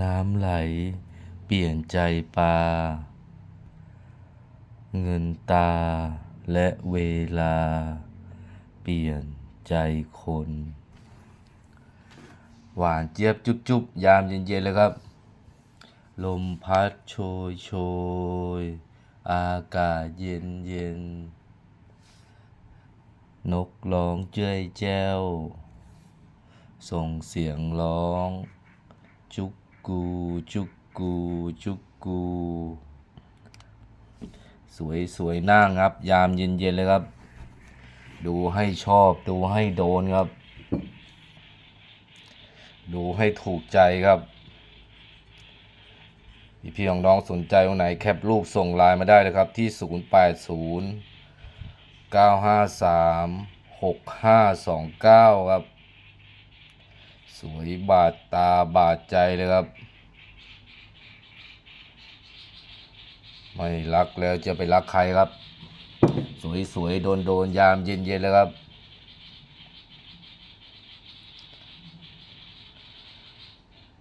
น้ำไหล เปลี่ยนใจปลา เงินตาและเวลา เปลี่ยนใจคน หวานเจี๊ยบจุบจุบยามเย็นๆเลยครับ ลมพัดโชยโชย อากาศเย็นเย็น นกร้องเจ้ยแจ้ว ส่งเสียงร้อง จุก กูจุกกูจุกกู สวยสวยหน้างับ ยามเย็นๆเลยครับ ดูให้ชอบ ดูให้โดนครับ ดูให้ถูกใจครับ พี่พี่น้องๆสนใจตรงไหนแคปรูปส่งไลน์มาได้เลยครับ ที่ 080 953 6529 ครับ สวยบาดตาบาดใจเลยครับ ไม่รักแล้วจะไปรักใครครับ สวยสวยโดนโดนๆยามเย็นเย็นๆเลยครับ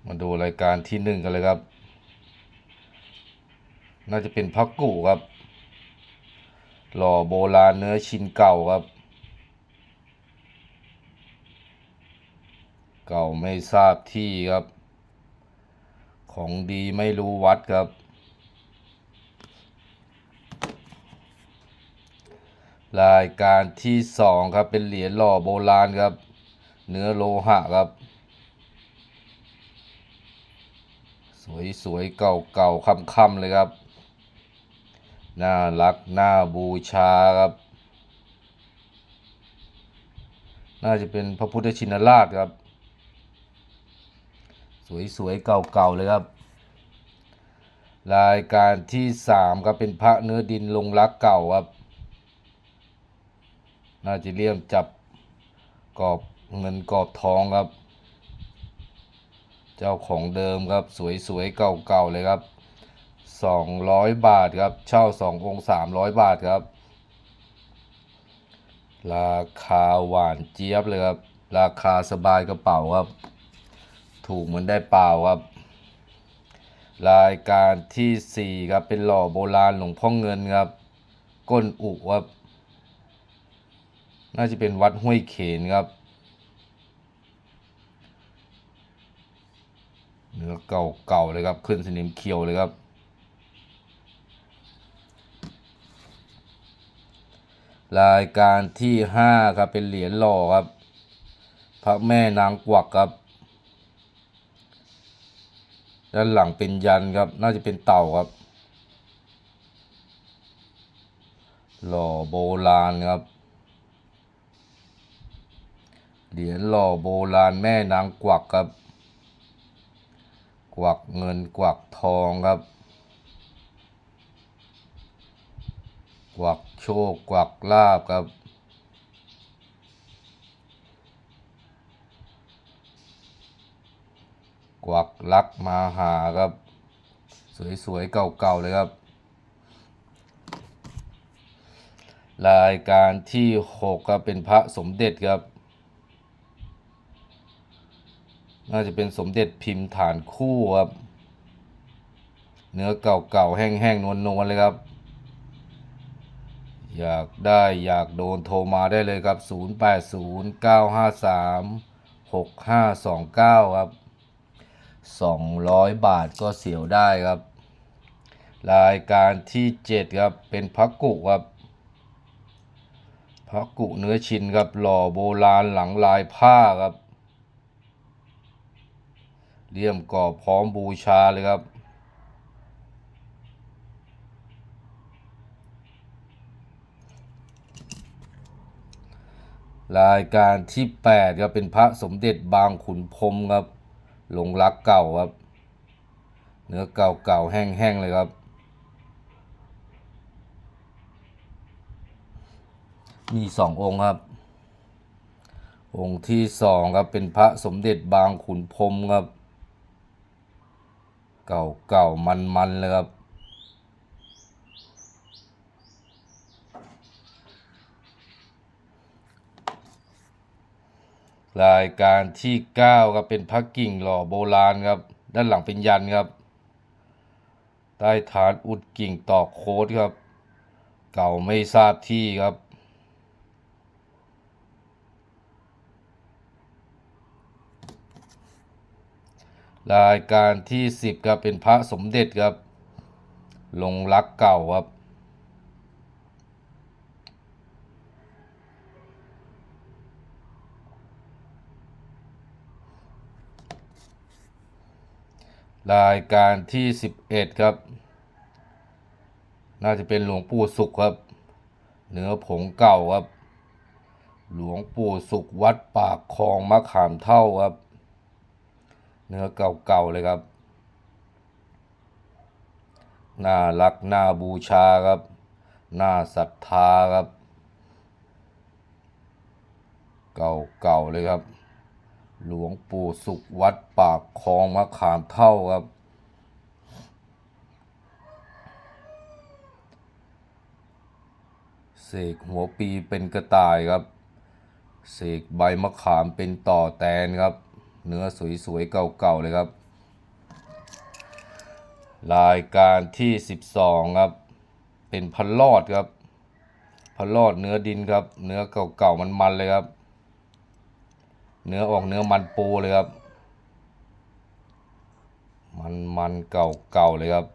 มาดูรายการที่หนึ่งกันเลยครับ น่าจะเป็นพักกุครับ หล่อโบราณเนื้อชิ้นเก่าครับ เก่าไม่ทราบที่ครับ ของดีไม่รู้วัดครับ รายการที่สองครับเป็นเหรียญหล่อโบราณครับ เนื้อโลหะครับ สวยสวยเก่าเก่าค่ำค่ำๆเลยครับ น่ารัก น่าบูชาครับน่าจะเป็นพระพุทธชินราชครับ สวยสวยเก่าๆ เลยครับ รายการที่สามครับเป็นพระเนื้อดินลงรักเก่าครับ น่าจะเลี่ยมจับกรอบเงินกรอบทองครับ เจ้าของเดิมครับสวยๆ เก่าๆ เลยครับ200บาทครับเช่า2องค์300บาทครับราคาหวานเจี๊ยบเลยครับ ราคาสบายกระเป๋าครับ ถูกเหมือนได้เปล่าครับ รายการทีสี่ 4 ครับเป็นหล่อโบราณหลวงพ่อเงินครับ ก้นอุครับ น่าจะเป็นวัดห้วยเขนครับ เนื้อเก่าๆเลยครับ ขึ้นสนิมเขียวเลยครับรายการที่ห้าครับ เป็นเหรียญหล่อครับ พระแม่นางกวักครับ ด้านหลังเป็นยันครับ น่าจะเป็นเต่าครับ หล่อโบราณครับ เหรียญหล่อโบราณแม่นางกวักครับ กวักเงินกวักทองครับ กวักโชคกวักลาบครับ วักลักมาหาครับ สวยๆ เก่าๆ เลยครับ รายการที่หกครับเป็นพระสมเด็จครับ น่าจะเป็นสมเด็จพิมพ์ฐานคู่ครับ เนื้อเก่าๆ แห้งๆ นวลๆ เลยครับอยากได้อยากโดนโทรมาได้เลยครับ 0809536529 ครับ 200 บาทก็เสียวได้ครับ รายการที่ 7 ครับ เป็นพักกุครับพักกุเนื้อชินครับ หล่อโบราณหลังลายผ้าครับเลี่ยมกรอบพร้อมบูชาเลยครับรายการที่แปดครับเป็นพระสมเด็จบางขุนพรมครับ หลงรักเก่าครับ เนื้อเก่าเก่าๆแห้งๆเลยครับ มีสององค์ครับ องค์ที่สองครับเป็นพระสมเด็จบางขุนพรมครับ เก่าเก่ามันมันๆเลยครับ รายการที่เก้าครับ เป็นพระกิ่งหล่อโบราณครับ ด้านหลังเป็นยันครับ ใต้ฐานอุดกิ่งตอกโค้ดครับ เก่าไม่ทราบที่ครับ รายการที่สิบครับ เป็นพระสมเด็จครับ ลงรักเก่าครับ รายการที่สิบเอ็ดครับ น่าจะเป็นหลวงปู่สุขครับ เนื้อผงเก่าครับ หลวงปู่สุขวัดปากคลองมะขามเท่าครับ เนื้อเก่าๆเลยครับ น่ารักน่าบูชาครับ น่าศรัทธาครับ เก่าๆเลยครับ หลวงปู่สุขวัดปากคลองมะขามเท่าครับ เสกหัวปีเป็นกระต่ายครับ เสกใบมะขามเป็นต่อแตนครับ เนื้อสวยๆเก่าๆเลยครับ รายการที่ 12 ครับ เป็นพันลอดครับพันลอดเนื้อดินครับ เนื้อเก่าๆมันๆเลยครับ เนื้อออกเนื้อมันปูเลยครับ มันมันเก่าเก่าเลยครับ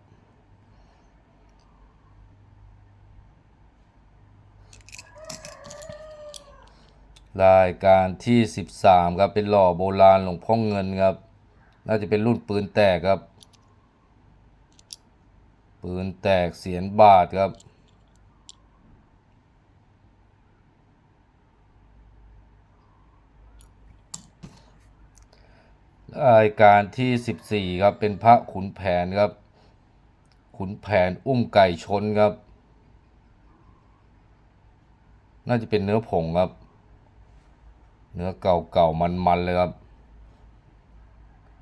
รายการที่ 13 ครับ เป็นหล่อโบราณหลวงพ่อเงินครับ น่าจะเป็นรุ่นปืนแตกครับ ปืนแตกเสียนบาทครับ รายการที่ 14 ครับ เป็นพระขุนแผนครับ ขุนแผนอุ้มไก่ชนครับ น่าจะเป็นเนื้อผงครับ เนื้อเก่าๆมันๆเลยครับ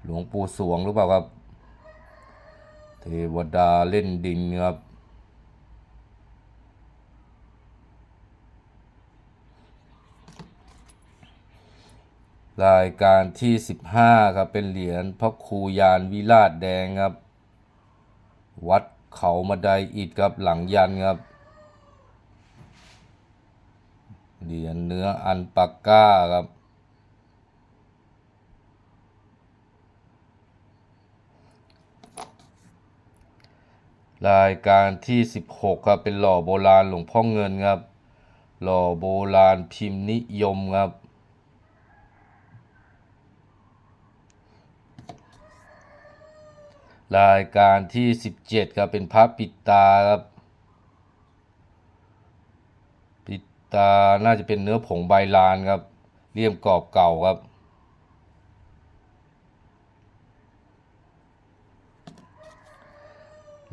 หลวงปู่สวงหรือเปล่าครับ เทวดาเล่นดินครับ รายการที่ 15 ครับ เป็นเหรียญพระครูยานวิราชแดงครับ วัดเขามาไดอิฐครับหลังยันครับ เหรียญเนื้ออันปากก้าครับ รายการที่ 16 ครับ เป็นหล่อโบราณหลวงพ่อเงินครับ หล่อโบราณพิมพ์นิยมครับ รายการที่ 17ครับเป็นพระปิดตาครับปิดตาน่าจะเป็นเนื้อผงใบลานครับเลี่ยมกรอบเก่าครับ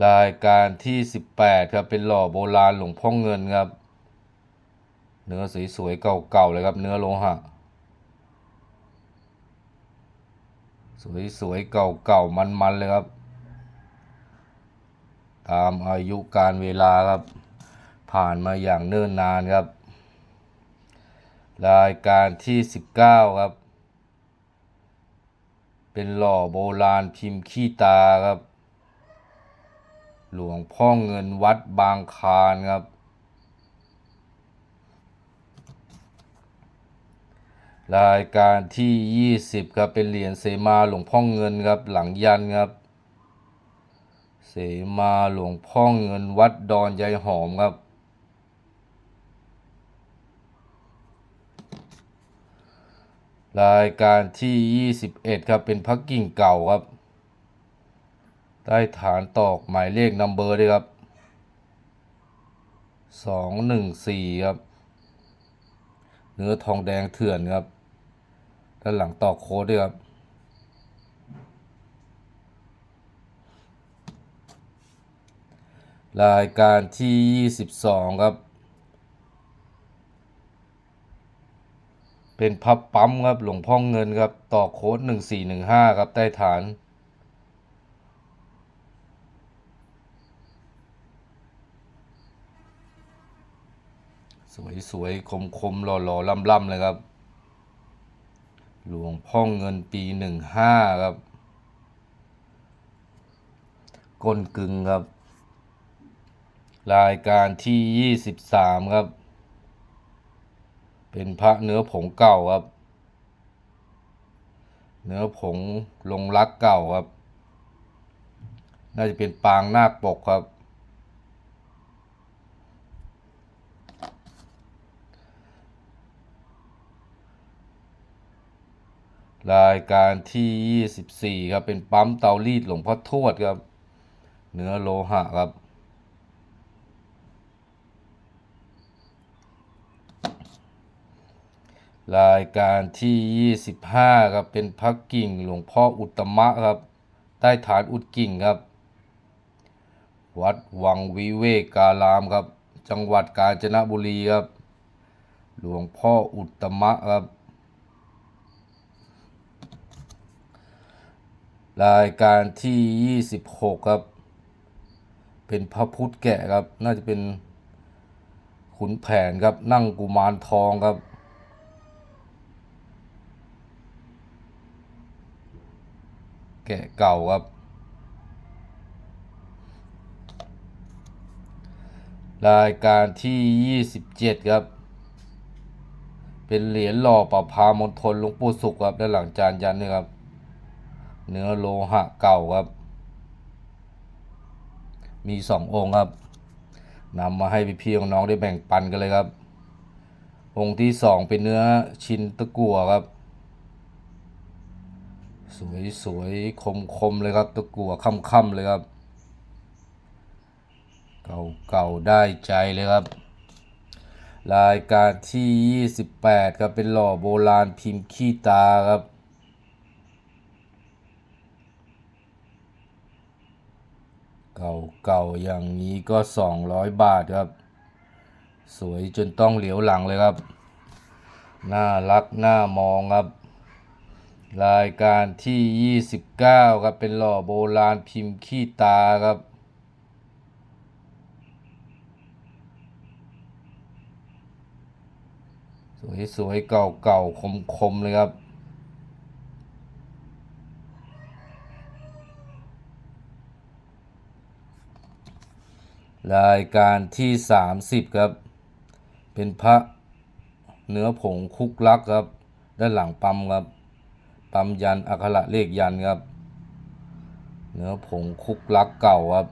รายการที่ 18ครับเป็นหล่อโบราณหลวงพ่อเงินครับ เนื้อสวยๆเก่าๆเลยครับ เนื้อโลหะสวยๆเก่าๆมันๆเลยครับ ตามอายุการเวลาครับ ผ่านมาอย่างเนิ่นนานครับ รายการที่ 19 ครับ เป็นหล่อโบราณพิมพ์ขี้ตาครับ หลวงพ่อเงินวัดบางคานครับรายการที่ 20 ครับ เป็นเหรียญเสมาหลวงพ่อเงินครับ หลังยันครับ เสมาหลวงพ่อเงินวัดดอนยายหอมครับ รายการที่ 21 ครับ เป็นพักกิ่งเก่าครับใต้ฐานตอกหมายเลขนัมเบอร์ด้วยครับ 214 ครับ เนื้อทองแดงเถื่อนครับ ด้านหลังตอกโค้ดด้วยครับ รายการที่ 22 ครับ เป็นพับปั๊มครับ หลวงพ่อเงินครับ ต่อโค้ด 1415 ครับ ใต้ฐาน สวยๆ คมๆ หล่อๆ ล่ำๆ เลยครับ หลวงพ่อเงินปี 15 ครับก้นกึ่งครับ รายการที่ยี่สิบสามครับ เป็นพระเนื้อผงเก่าครับ เนื้อผงลงรักเก่าครับ น่าจะเป็นปางนาคปกครับ รายการที่ยี่สิบสี่ครับ เป็นปั๊มเตารีดหลวงพ่อทวดครับ เนื้อโลหะครับ รายการที่ยี่สิบห้าครับ เป็นพักกิ่งหลวงพ่ออุตมะครับ ใต้ฐานอุดกิ่งครับ วัดวังวิเวการามครับ จังหวัดกาญจนบุรีครับ หลวงพ่ออุตมะครับ รายการที่ยี่สิบหกครับ เป็นพระพุทธแกะครับ น่าจะเป็นขุนแผนครับ นั่งกุมารทองครับ กะเก่าครับรายการที่ยี่สิบเจ็ดครับ เป็นเหรียญหล่อประพามณฑลหลวงปู่สุขครับด้านหลังจานยันนี่ครับ เนื้อโลหะเก่าครับ มีสององค์ครับนำมาให้พี่พี่ๆน้องๆได้แบ่งปันกันเลยครับ องค์ที่สองเป็นเนื้อชินตะกั่วครับ สวยสวยคมคมๆเลยครับตะกั่วค่ำค่ำๆเลยครับ เก่าเก่าๆได้ใจเลยครับ รายการที่ 28 ครับ เป็นหล่อโบราณพิมพ์ขี้ตาครับเก่าเก่าๆอย่างนี้ก็ 200 บาทครับ สวยจนต้องเหลียวหลังเลยครับ น่ารัก น่ามองครับ รายการที่ 29 ครับ เป็นหล่อโบราณพิมพ์ขี้ตาครับ สวยๆ เก่าเก่าคมคมๆ เลยครับรายการที่ 30 ครับ เป็นพระเนื้อผงคุกลักครับ ด้านหลังปั๊มครับ ปั๊มยันอักขระเลขยันครับ เนื้อผงคุกลักเก่าครับ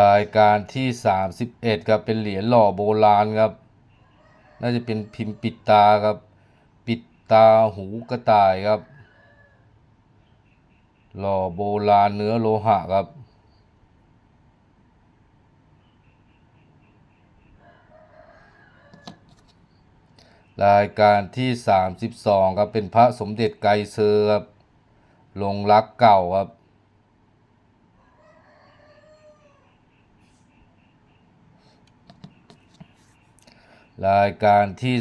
รายการที่ 31ครับเป็นเหรียญหล่อโบราณครับ น่าจะเป็นพิมพ์ปิดตาครับ ปิดตาหูกระต่ายครับ หล่อโบราณเนื้อโลหะครับ รายการที่ 32ครับเป็นพระสมเด็จไกรเซอร์ครับลงรักเก่าครับรายการที่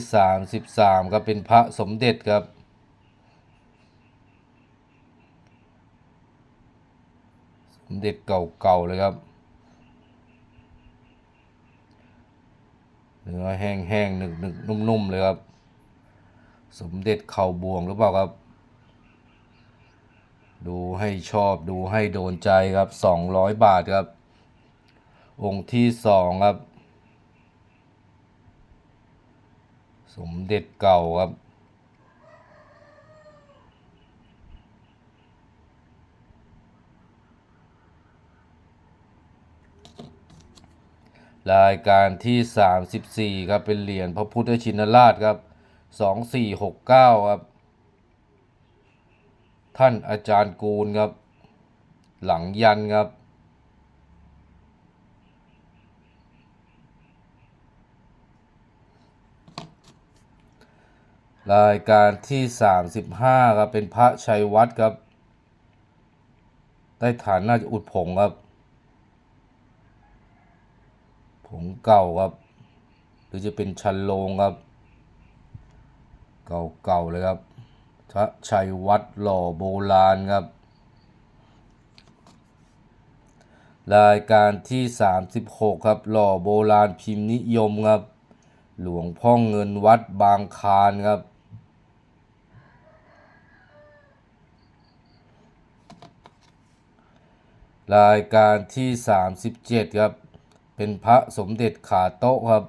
33ครับเป็นพระสมเด็จครับสมเด็จเก่าๆเลยครับ เนื้อแห้งๆหนึบๆนุ่มๆเลยครับ สมเด็จเข่าบวงหรือเปล่าครับ ดูให้ชอบดูให้โดนใจครับ 200 บาทครับ องค์ที่สองครับ สมเด็จเก่าครับ รายการที่ 34 ครับ เป็นเหรียญพระพุทธชินราชครับ 2469 ครับ ท่านอาจารย์กูลครับ หลังยันครับ รายการที่ 35 ครับ เป็นพระชัยวัดครับใต้ฐานน่าจะอุดผงครับ งเก่าครับ หรือจะเป็นชันโลงครับ เก่าๆเลยครับพระชัยวัดหล่อโบราณครับ รายการที่ 36 ครับ หล่อโบราณพิมพ์นิยมครับ หลวงพ่อเงินวัดบางคานครับรายการที่ 37 ครับ เป็นพระสมเด็จขาโต๊ะครับ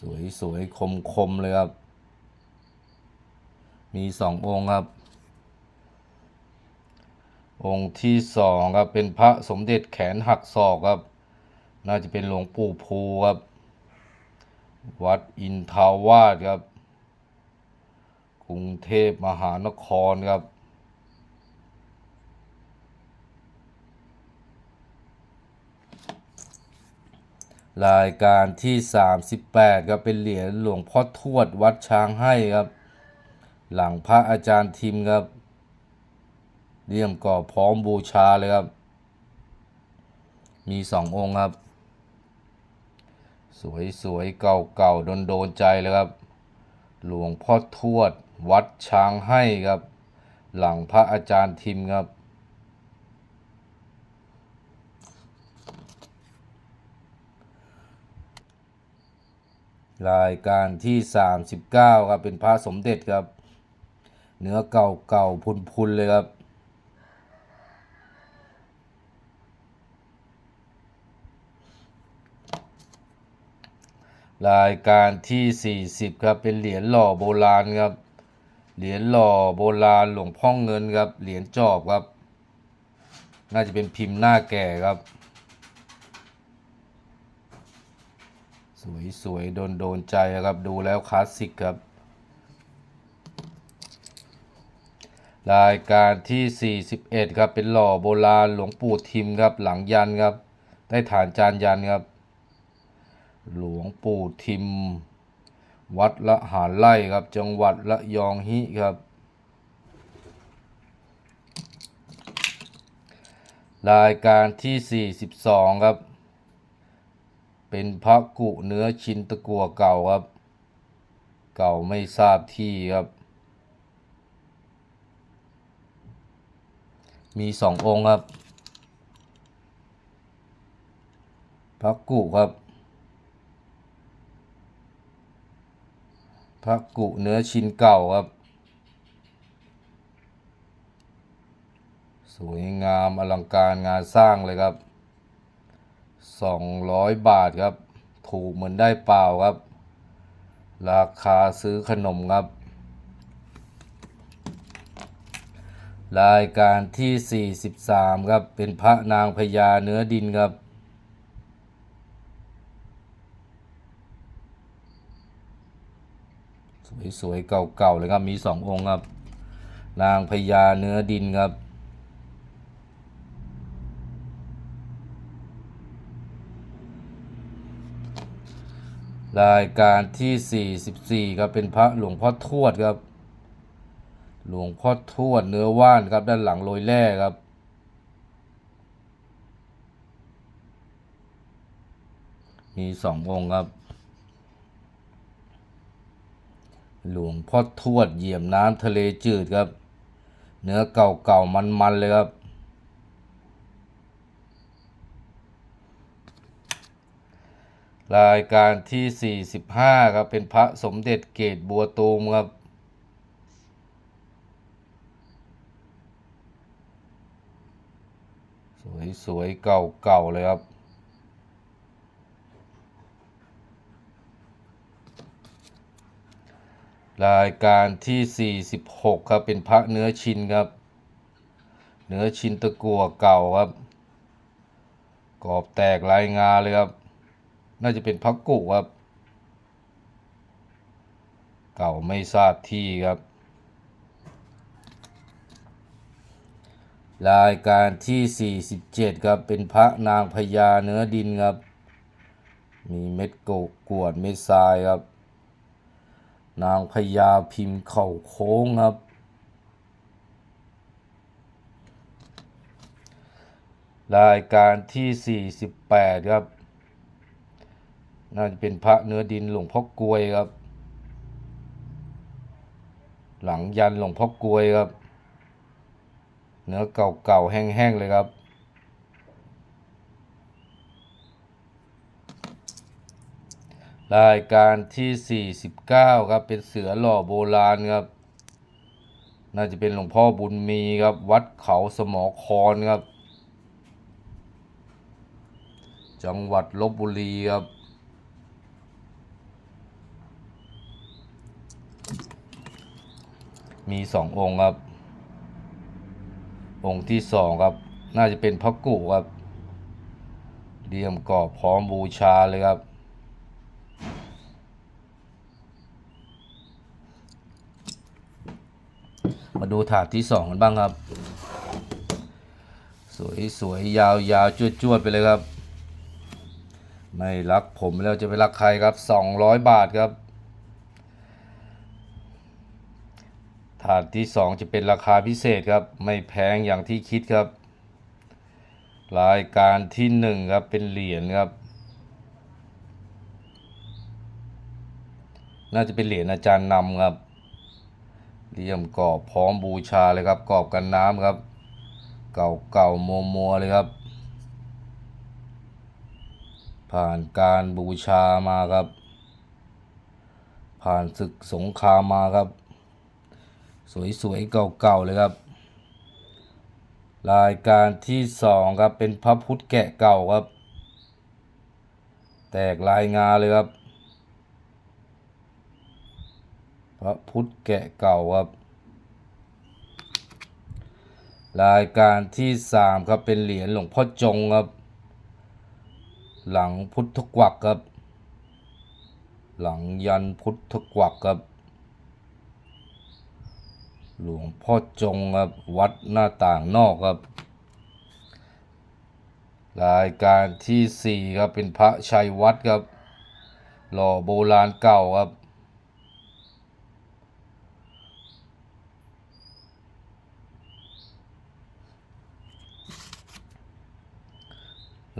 สวยสวยคมคมๆเลยครับ มีสององค์ครับ องค์ที่สองครับ เป็นพระสมเด็จแขนหักศอกครับ น่าจะเป็นหลวงปู่ภูครับ วัดอินทาวาสครับ กรุงเทพมหานครครับ รายการที่ 38ครับเป็นเหรียญหลวงพ่อทวดวัดช้างให้ครับ หลังพระอาจารย์ทิมครับเลี่ยมก่อพร้อมบูชาเลยครับ มีสององค์ครับ สวยสวยเก่าเก่าโดนโดนๆใจเลยครับ หลวงพ่อทวดวัดช้างให้ครับ หลังพระอาจารย์ทิมครับ รายการที่ 39 ครับ เป็นพระสมเด็จครับ เนื้อเก่าเก่าพุนพุนเลยครับ รายการที่ 40 ครับ เป็นเหรียญหล่อโบราณครับ เหรียญหล่อโบราณหลวงพ่อเงินครับ เหรียญจอบครับ น่าจะเป็นพิมพ์หน้าแก่ครับ สวยสวยโดนโดนใจครับ ดูแล้วคลาสสิกครับ รายการที่ 41 ครับ เป็นหล่อโบราณหลวงปู่ทิมครับ หลังยันครับ ได้ฐานจานยันครับ หลวงปู่ทิม วัดละหารไร่ครับ จังหวัดละยองฮิครับรายการที่ 42 ครับ เป็นพระกุเนื้อชินตะกัวเก่าครับ เก่าไม่ทราบที่ครับ มีสององค์ครับ พระกุครับ พระกุเนื้อชินเก่าครับ สวยงามอลังการงานสร้างเลยครับ 200 บาทครับ ถูกเหมือนได้เปล่าครับ ราคาซื้อขนมครับ รายการที่ 43 ครับ เป็นพระนางพญาเนื้อดินครับสวยๆเก่าๆเลยครับมีสององค์ครับ นางพญาเนื้อดินครับ รายการที่ 44ครับเป็นพระหลวงพ่อทวดครับ หลวงพ่อทวดเนื้อว่านครับด้านหลังโรยแร่ครับมีสององค์ครับ หลวงพ่อทวดเหยี่ยมน้ำทะเลจืดครับ เนื้อเก่าๆมันๆเลยครับ รายการที่ 45ครับเป็นพระสมเด็จเกตบัวตูมครับสวยๆเก่าๆเลยครับ รายการที่ 46 ครับ เป็นพระเนื้อชินครับ เนื้อชินตะกัวเก่าครับ กรอบแตกลายงาเลยครับ น่าจะเป็นพระกุครับ เก่าไม่ทราบที่ครับ รายการที่ 47 ครับ เป็นพระนางพญาเนื้อดินครับ มีเม็ดโกกวดเม็ดทรายครับ นางพญาพิมพ์เข่าโค้งครับรายการที่ 48 ครับ น่าจะเป็นพระเนื้อดินหลวงพ่อกลวยครับ หลังยันหลวงพ่อกลวยครับ เนื้อเก่าๆแห้งๆเลยครับ รายการที่ 49 ครับ เป็นเสือหล่อโบราณครับ น่าจะเป็นหลวงพ่อบุญมีครับ วัดเขาสมอคอนครับ จังหวัดลบบุรีครับ มีสององค์ครับ องค์ที่สองครับ น่าจะเป็นพระกุครับเรียมกรอบพร้อมบูชาเลยครับ มาดูถาดที่สองกันบ้างครับ สวยสวยยาวยาวจวดจวดไปเลยครับ ไม่รักผมแล้วจะไปรักใครครับสองร้อยบาทครับ ถาดที่สองจะเป็นราคาพิเศษครับ ไม่แพงอย่างที่คิดครับ รายการที่หนึ่งครับเป็นเหรียญครับ น่าจะเป็นเหรียญอาจารย์นำครับเลี่ยมกรอบพร้อมบูชาเลยครับกรอบกันน้ำครับ เก่าเก่ามัวมัวเลยครับ ผ่านการบูชามาครับ ผ่านศึกสงครามมาครับ สวยๆเก่าๆเลยครับ รายการที่สองครับเป็นพระพุทธแกะเก่าครับ แตกลายงาเลยครับ พระพุทธแกะเก่าครับ รายการที่สามครับเป็นเหรียญหลวงพ่อจงครับ หลังพุทธกวักครับ หลังยันพุทธกวักครับ หลวงพ่อจงครับวัดหน้าต่างนอกครับ รายการที่สี่ครับ เป็นพระชัยวัดครับ หล่อโบราณเก่าครับ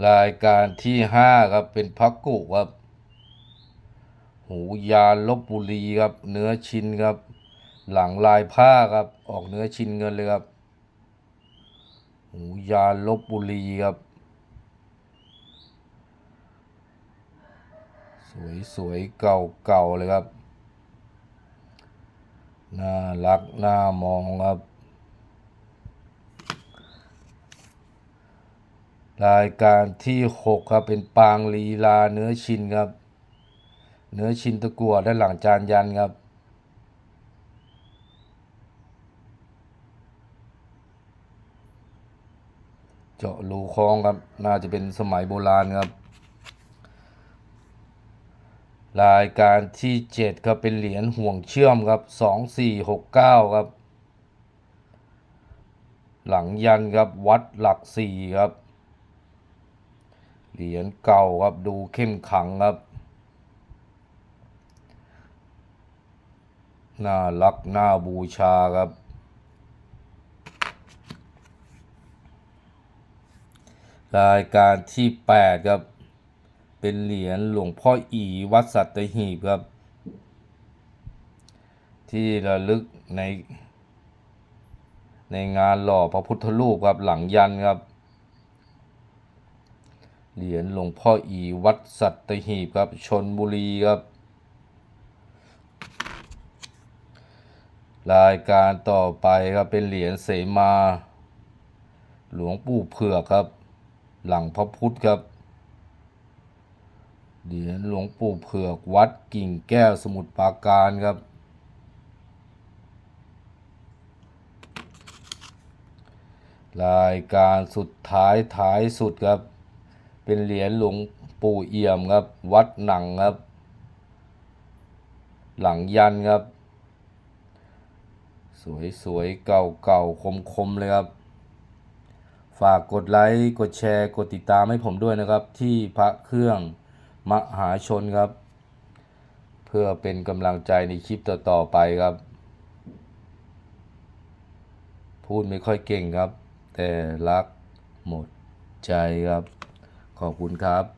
รายการที่ห้าครับ เป็นพักกุครับ หูยานลบบุรีครับ เนื้อชิ้นครับ หลังลายผ้าครับออกเนื้อชิ้นเงินเลยครับหูยานลบบุรีครับ สวยสวยเก่าเก่าเลยครับ น่ารักน่ามองครับรายการที่หกครับ เป็นปางลีลาเนื้อชินครับ เนื้อชินตะกัวด้านหลังจานยันครับ เจาะรูคลองครับ น่าจะเป็นสมัยโบราณครับ รายการที่เจ็ดครับเป็นเหรียญห่วงเชื่อมครับสองสี่หกเก้าครับ หลังยันครับวัดหลักสี่ครับ เหรียญเก่าครับดูเข้มขลังครับ น่ารักน่าบูชาครับ รายการที่แปดครับ เป็นเหรียญหลวงพ่ออีวัดสัตหีบครับ ที่ระลึกใน ในงานหล่อพระพุทธรูปครับหลังยันครับ เหรียญหลวงพ่ออีวัดสัตหีบครับชนบุรีครับ รายการต่อไปครับเป็นเหรียญเสมาหลวงปู่เผือกครับ หลังพระพุทธครับเหรียญหลวงปู่เผือกวัดกิ่งแก้วสมุทรปราการครับรายการสุดท้ายท้ายสุดครับ เป็นเหรียญหลวงปู่เอี่ยมครับ วัดหนังครับ หลังยันครับ สวยสวยเก่าเก่าคมคมๆเลยครับ ฝากกดไลค์กดแชร์ กดติดตามให้ผมด้วยนะครับ ที่พระเครื่องมหาชนครับ เพื่อเป็นกำลังใจในคลิปต่อๆไปครับ พูดไม่ค่อยเก่งครับ แต่รักหมดใจครับ ขอบคุณครับ